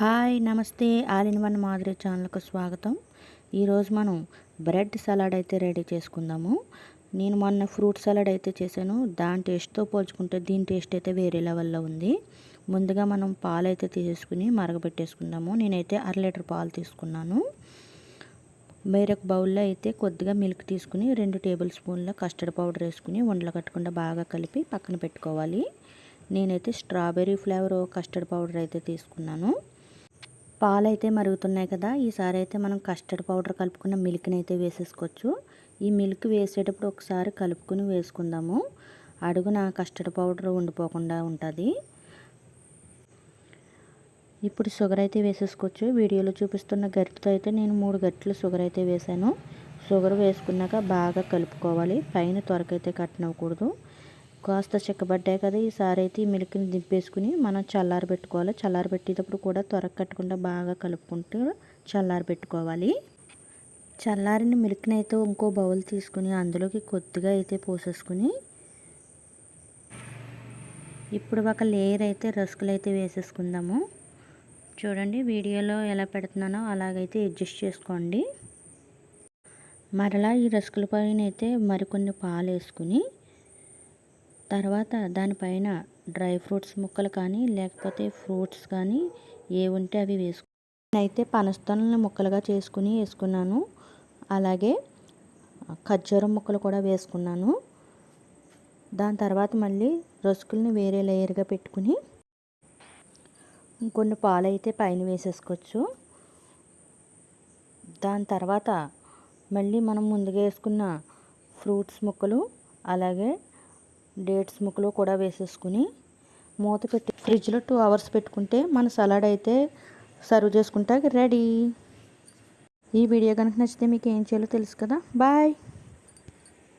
Hi నమస్తే. All in one Madhuri ఛానల్కు స్వాగతం. ఈరోజు మనం బ్రెడ్ సలాడ్ అయితే రెడీ చేసుకుందాము. నేను మొన్న ఫ్రూట్ సలాడ్ అయితే చేశాను. దాని టేస్ట్తో పోల్చుకుంటే దీని టేస్ట్ అయితే వేరే లెవెల్లో ఉంది. ముందుగా మనం పాలు అయితే తీసుకుని మరగబెట్టేసుకుందాము. నేనైతే అర లీటర్ పాలు తీసుకున్నాను. వేరొక బౌల్లో అయితే కొద్దిగా మిల్క్ తీసుకుని రెండు టేబుల్ స్పూన్ల కస్టర్డ్ పౌడర్ వేసుకుని వండలు కట్టకుండా బాగా కలిపి పక్కన పెట్టుకోవాలి. నేనైతే స్ట్రాబెర్రీ ఫ్లేవర్ కస్టర్డ్ పౌడర్ అయితే తీసుకున్నాను. పాలు అయితే మరుగుతున్నాయి కదా ఈసారి అయితే మనం కస్టర్డ్ పౌడర్ కలుపుకున్న మిల్క్ని అయితే వేసేసుకోవచ్చు. ఈ మిల్క్ వేసేటప్పుడు ఒకసారి కలుపుకుని వేసుకుందాము. అడుగున కస్టర్డ్ పౌడర్ ఉండిపోకుండా ఉంటుంది. ఇప్పుడు షుగర్ అయితే వేసేసుకోవచ్చు. వీడియోలో చూపిస్తున్న గరిటతో అయితే నేను మూడు గట్టిలు షుగర్ అయితే వేసాను షుగర్ వేసుకున్నాక బాగా కలుపుకోవాలి. పైన త్వరకైతే కట్టనవ్వకూడదు కాస్త చిక్కబడ్డాయి కదా ఈసారి అయితే ఈ మిల్క్ని దింపేసుకుని మనం చల్లారి పెట్టుకోవాలి. చల్లారి పెట్టేటప్పుడు కూడా త్వర కట్టకుండా బాగా కలుపుకుంటూ చల్లారి పెట్టుకోవాలి. చల్లారిన మిల్క్ని అయితే ఇంకో బౌల్ తీసుకుని అందులోకి కొద్దిగా అయితే పోసేసుకుని ఇప్పుడు ఒక లేయర్ అయితే రస్కులు అయితే వేసేసుకుందాము. చూడండి వీడియోలో ఎలా పెడుతున్నానో అలాగైతే అడ్జస్ట్ చేసుకోండి. మరలా ఈ రస్కుల పైన అయితే మరికొన్ని పాలు వేసుకుని తర్వాత దానిపైన డ్రై ఫ్రూట్స్ ముక్కలు కానీ లేకపోతే ఫ్రూట్స్ కానీ ఏ ఉంటే అవి వేసుకు నేనైతే పనస్తలను ముక్కలుగా చేసుకుని వేసుకున్నాను. అలాగే ఖర్జూరం ముక్కలు కూడా వేసుకున్నాను. దాని తర్వాత మళ్ళీ రసుకుల్ని వేరే లేయర్గా పెట్టుకుని కొన్ని పాలు అయితే పైన వేసేసుకోవచ్చు. దాని తర్వాత మళ్ళీ మనం ముందుగా వేసుకున్న ఫ్రూట్స్ ముక్కలు అలాగే డేట్స్ ముక్కలు కూడా వేసేసుకుని మూత పెట్టి ఫ్రిడ్జ్లో టూ అవర్స్ పెట్టుకుంటే మన సలాడ్ అయితే సర్వ్ చేసుకుంటా రెడీ. ఈ వీడియో కనుక నచ్చితే మీకు ఏం చేయాలో తెలుసు కదా. బాయ్.